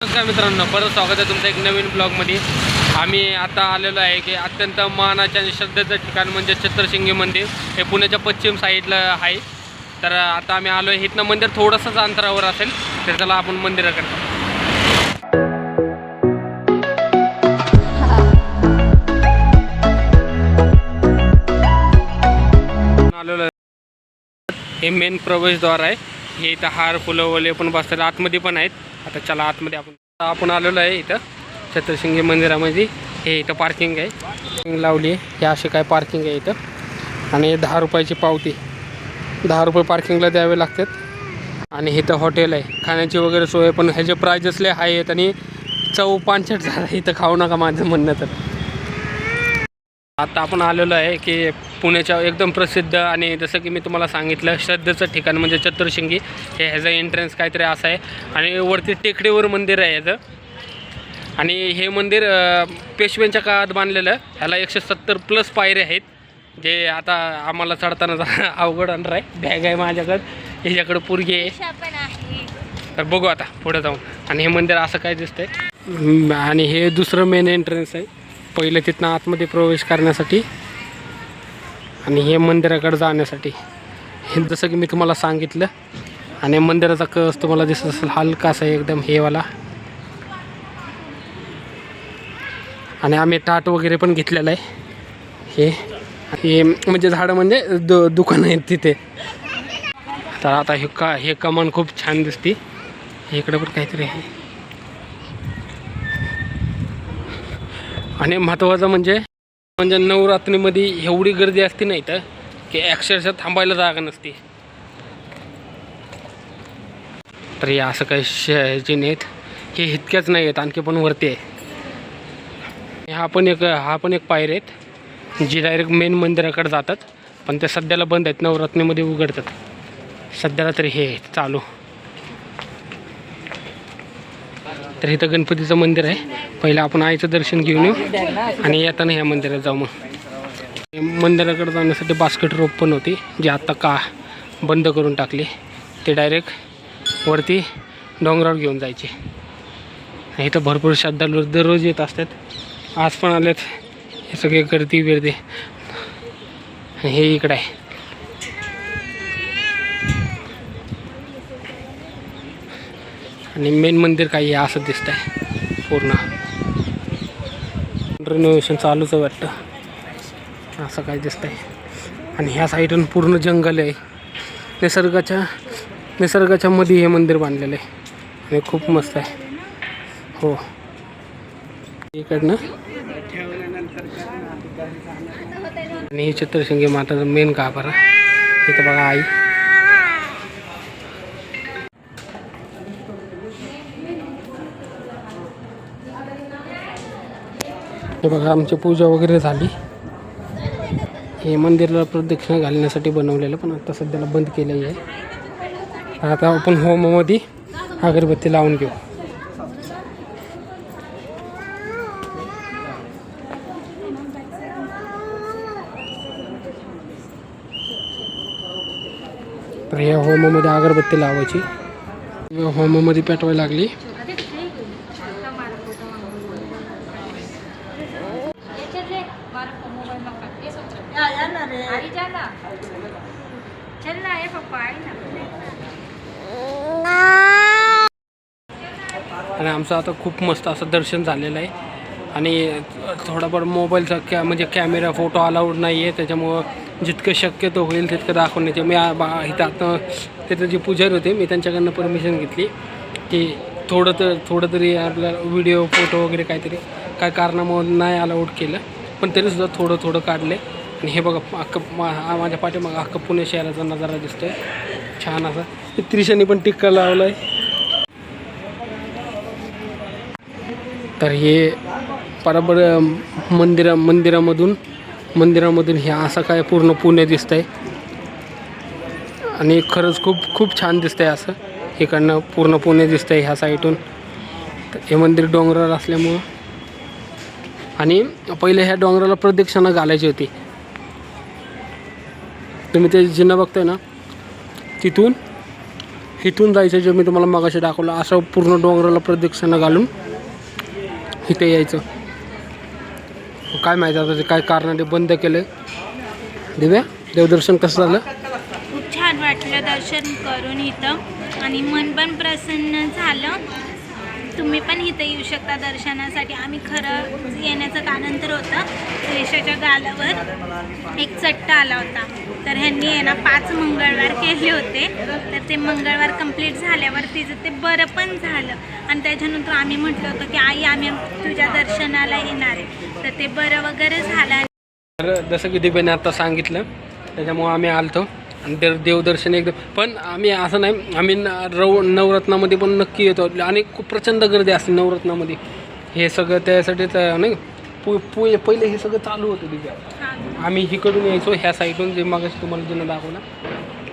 नमस्कार मित्रांनो परत स्वागत आहे तुमचं एक नवीन ब्लॉगमध्ये आम्ही आता आलेलो आहे की अत्यंत मानाच्या आणि श्रद्धेचं ठिकाण म्हणजे छत्रशिंगी मंदिर. हे पुण्याच्या पश्चिम साईडला आहे. तर आता आम्ही आलो आहे इथनं मंदिर थोडंसंच अंतरावर असेल तर त्याला आपण मंदिराकडे आलेलो हे मेन प्रवेशद्वार आहे. हे इथं हार फुलं वले पण बसतात. आतमध्ये पण आहेत. आता चला आतमध्ये आपण आपण आलेलो आहे इथं. छत्रसिंगी मंदिरामध्ये. हे इथं पार्किंग आहे. पार्किंग लावली आहे. हे असे काय पार्किंग आहे इथं. आणि दहा रुपयाची पावती. दहा रुपये पार्किंगला द्यावे लागतात. आणि इथं हॉटेल आहे. खाण्याची वगैरे सोय पण ह्याचे प्राईजेसले हाय आहेत आणि चव पानचट झाला इथं खाऊ नका माझं म्हणणं तर. आता आपण आलेलो आहे की पुण्याच्या एकदम प्रसिद्ध आणि जसं की मी तुम्हाला सांगितलं श्रद्धेचं ठिकाण म्हणजे चतुर्शिंगी. हे ह्याचं एंट्रन्स काहीतरी असं आहे. आणि वरती टेकडीवर मंदिर आहे ह्याचं. आणि हे मंदिर पेशव्यांच्या काळात बांधलेलं. ह्याला एकशे सत्तर प्लस पायऱ्या आहेत. जे आता आम्हाला चढताना अवघड आणणार आहे. बॅग आहे माझ्याकडं. ह्याच्याकडं पुरगी आहे. तर बघू आता पुढे जाऊन. आणि हे मंदिर असं काय दिसतंय? आणि हे दुसरं मेन एंट्रन्स आहे. पहिलं तिथनं आतमध्ये प्रवेश करण्यासाठी आणि हे मंदिराकडे जाण्यासाठी. हे जसं की मी तुम्हाला सांगितलं आणि मंदिराचा कस तुम्हाला दिसत असेल हलकासा आहे एकदम हेवाला आणि आम्ही टाट वगैरे पण घेतलेलं आहे. हे हे म्हणजे झाडं म्हणजे दु दुकानं आहेत तिथे. तर आता हे का हे कमान खूप छान दिसते. इकडे पण काहीतरी आहे. आणि महत्त्वाचं म्हणजे म्हणजे नवरात्रीमध्ये एवढी गर्दी असते नाही तर की अक्षरशः थांबायला जागा नसते. तर हे असं काही श- नाहीत. हे इतक्याच नाही आहेत आणखी पण वरती आहे. हा पण एक हा पण एक पायरे आहेत जी डायरेक्ट मेन मंदिराकडे जातात पण ते सध्याला बंद आहेत नवरात्रीमध्ये उघडतात. सध्याला तरी हे चालू. तर इथं गणपतीचं मंदिर आहे. पहिलं आपण आईचं दर्शन घेऊन येऊ आणि येताना ह्या मंदिरात जाऊ मग. मंदिराकडे जाण्यासाठी बास्केट रोप पण होती जी आत्ता का बंद करून टाकली. ते डायरेक्ट वरती डोंगरावर घेऊन जायचे. आणि इथं भरपूर श्रद्धालू दररोज येत असतात. आज पण आलेत. हे सगळे गर्दी बिर्दी आणि हे इकडं आहे. आणि मेन मंदिर काही आहे असं दिसत आहे पूर्ण. रिनोव्हेशन चालूच आहे वाटतं. असं काय दिसत आहे आणि ह्या साईडून पूर्ण जंगल आहे. निसर्गाच्या निसर्गाच्या मध्ये हे मंदिर बांधलेलं आहे. आणि खूप मस्त आहे. हो. इकडनं. आणि हे चित्रशिंगी माताचं मेन गाभारा इथं बघा आई. हे बघा आमची पूजा वगैरे झाली. हे मंदिराला प्रदक्षिणा घालण्यासाठी बनवलेलं पण आता सध्याला बंद केलेलं आहे. आता आपण होममध्ये अगरबत्ती लावून घेऊ. तर या होममध्ये अगरबत्ती लावायची. होममध्ये पेटवायला लागली याच्यातले बारा मोबाईल नका हे सोच आई जा ना चल ना ये पप्पा आई ना आणि आमचं आता खूप मस्त असं दर्शन झालेलं आहे. आणि थोडाफार मोबाईलचा कॅ म्हणजे कॅमेरा फोटो अलाउड नाही आहे त्याच्यामुळं जितकं शक्यतो होईल तितकं दाखवण्याचे मी बा- इथं आता तिथं जे पुजारी होते मी त्यांच्याकडनं परमिशन घेतली की थोडं तर थोडं तरी आपल्याला व्हिडिओ फोटो वगैरे काहीतरी काय कारणामुळं नाही अलाउड केलं. पण तरीसुद्धा थोडं थोडं काढले आणि हे बघा अख्ख मा माझ्या पाठीमागं अख्खं पुणे शहराचा नजारा दिसतोय. छान असा. त्रिशाने पण टिक्का लावला आहे तर हे परबर मंदिरा मंदिरामधून मंदिरामधून हे असं काय पूर्ण पुणे दिसतं आहे आणि खरंच खूप खूप छान दिसतंय असं. इकडनं पूर्ण पुणे दिसतंय ह्या साईडून. तर हे मंदिर डोंगरावर असल्यामुळं. आणि पहिले ह्या डोंगराला प्रदक्षिणा घालायची होती. तुम्ही ते जिन्ना बघताय ना तिथून इथून जायचं जे मी तुम्हाला मगाशी दाखवलं असं पूर्ण डोंगराला प्रदक्षिणा घालून इथे यायचं. काय माहिती आता ते काय कारणाने बंद केलं दिव्या देवदर्शन कसं झालं? खूप छान वाटलं दर्शन करून इथं. आणि मन पण प्रसन्न झालं. तुम्ही पण इथं येऊ शकता दर्शनासाठी. आम्ही खरं येण्याचं कानंतर होतं. रेषाच्या गालावर एक चट्टा आला होता. तर ह्यांनी आहे ना पाच मंगळवार केले होते. तर ते मंगळवार कंप्लीट झाल्यावर तिचं ते बरं पण झालं. आणि त्याच्यानंतर आम्ही म्हटलं होतं की आई आम्ही तुझ्या दर्शनाला येणार आहे. तर ते बरं वगैरे झालं. तर जसं की दिपेने आता सांगितलं त्याच्यामुळं आम्ही आलतो. आणि देव देवदर्शन एकदम पण आम्ही असं नाही आम्ही न- रव नवरत्नामध्ये पण नक्की येतो. आणि खूप प्रचंड गर्दी असते नवरत्नामध्ये. हे सगळं त्यासाठीच नाही पु पु पहिले हे सगळं चालू होतं हां आम्ही इकडून यायचो ह्या साईडून जे मागाशी तुम्हाला ज्यांना दाखवलं.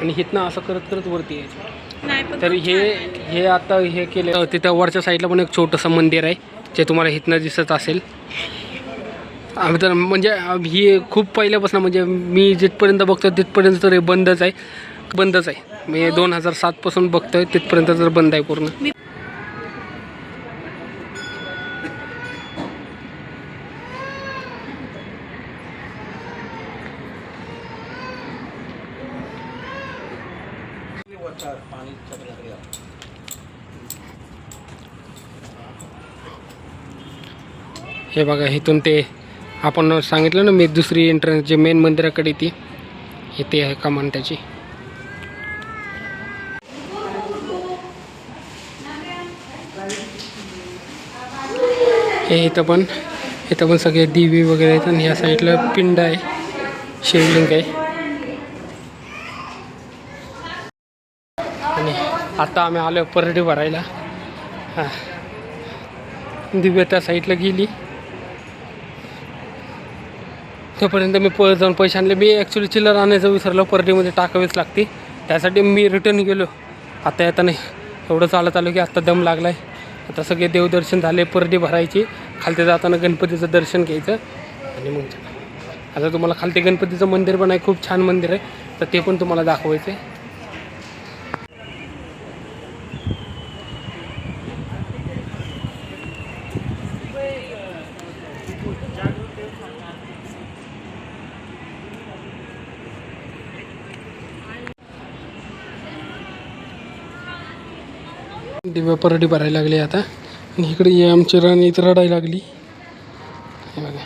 आणि इथनं असं करत करत वरती यायचो. तर हे. हे आता हे केलं. तिथं वरच्या साईडला पण एक छोटंसं मंदिर आहे जे तुम्हाला इथनं दिसत असेल. आम्ही तर म्हणजे ही खूप पहिल्यापासून म्हणजे मी जिथपर्यंत बघतो तिथपर्यंत तर हे बंदच आहे. बंदच आहे. मी दोन हजार सातपासून बघतोय तिथपर्यंत तर बंद आहे पूर्ण. हे बघा इथून ते आपण सांगितलं ना मी दुसरी एंट्रन्स जे मेन मंदिराकडे ती इथे आहे कमान त्याची. हे इथं पण इथं पण सगळे दिवे वगैरे आहेत आणि ह्या साईडला पिंड आहे शिवलिंग आहे. आणि आता आम्ही आलो परडी भरायला. हां. दिव्या त्या साईडला गेली. तोपर्यंत मी पळत जाऊन पैसे आणले. मी ॲक्च्युली चिल्लर आणायचं विसरलो परडीमध्ये टाकावीच लागते. त्यासाठी मी रिटर्न गेलो. आता येताना एवढं चालत आलो की आत्ता दम लागला आहे आता सगळे देवदर्शन झाले परडी भरायची. खालते जाताना गणपतीचं दर्शन घ्यायचं. आणि मग आता तुम्हाला खालते गणपतीचं मंदिर पण आहे खूप छान मंदिर आहे. तर ते पण तुम्हाला दाखवायचं आहे दिव्या परडी भरायला लागली आता. आणि इकडे आमची राणी इथं रडायला लागली. हे बघा.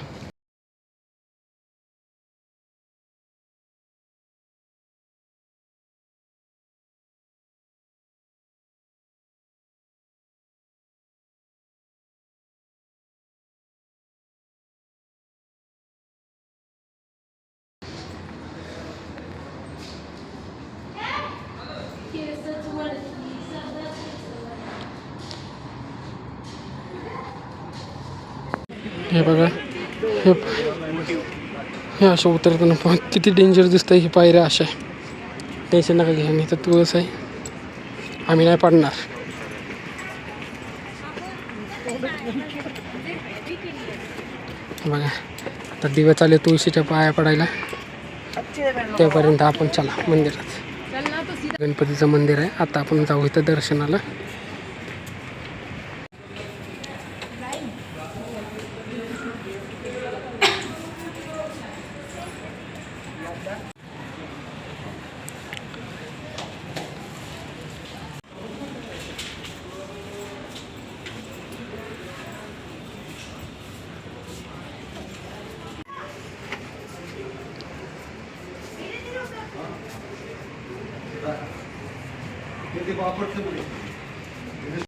हे बघा हे हे असं उतरताना पहा किती डेंजर दिसतं ही पायऱ्या अशा टेन्शन नका घ्या मी तर तुळस आहे. आम्ही नाही पडणार. बघा आता दिवस चालले तुळशीच्या पाया पडायला. तेपर्यंत आपण चला मंदिरात. गणपतीचं मंदिर आहे. आता आपण जाऊ इथं दर्शनाला.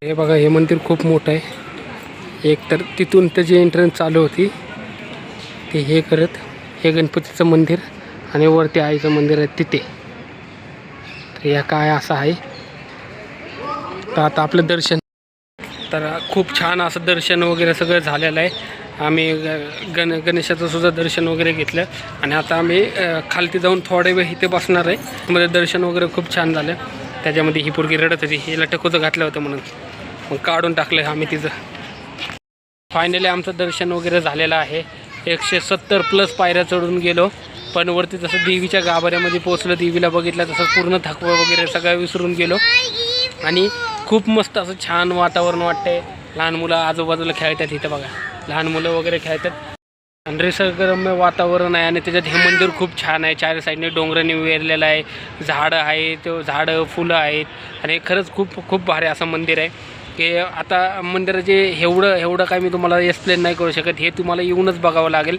हे बघा हे मंदिर खूप मोठं आहे. एक तर तिथून त्याची एंट्रन्स चालू होती ते हे करत हे गणपतीचं मंदिर आणि वरती आईचं मंदिर आहे तिथे. तर या काय असं आहे. तर आता आपलं दर्शन. तर खूप छान असं दर्शन वगैरे सगळं झालेलं आहे. आम्ही ग- गण गणेशाचं सुद्धा दर्शन वगैरे घेतलं. आणि आता आम्ही खालती जाऊन थोडे वेळ इथे बसणार आहे. मध्ये दर्शन वगैरे खूप छान झालं. त्याच्यामध्ये ही पोरगी रडत होती. हिला टकोचं घातलं होतं म्हणून. मग काढून टाकलं आम्ही तिचं. फायनली आमचं दर्शन वगैरे झालेलं आहे. एकशे सत्तर प्लस पायऱ्या चढून गेलो. पण वरती जसं देवीच्या गाभाऱ्यामध्ये पोचलं देवीला बघितलं तसं पूर्ण थकवा वगैरे सगळं विसरून गेलो. आणि खूप मस्त असं छान वातावरण वाटतंय. लहान मुलं आजूबाजूला खेळतात इथं बघा. लहान मुलं वगैरे खेळतात. निसर्गरम्य वातावरण आहे आणि त्याच्यात हे मंदिर खूप छान आहे. चार साईडने डोंगराने वेरलेलं आहे. झाडं आहेत झाडं फुलं आहेत आणि खरंच खूप खूप भारी असं मंदिर आहे. की आता मंदिराचे एवढं एवढं काय मी तुम्हाला एक्सप्लेन नाही करू शकत. हे तुम्हाला येऊनच बघावं लागेल.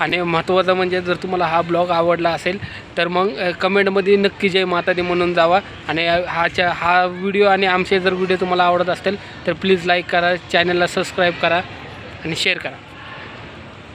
आणि महत्त्वाचं म्हणजे जर तुम्हाला हा ब्लॉग आवडला असेल तर मग कमेंटमध्ये नक्की जय माता दी म्हणून जावा. आणि हाच्या हा व्हिडिओ आणि आमचे जर व्हिडिओ तुम्हाला आवडत असेल तर प्लीज लाईक करा चॅनलला सबस्क्राईब करा आणि शेअर करा.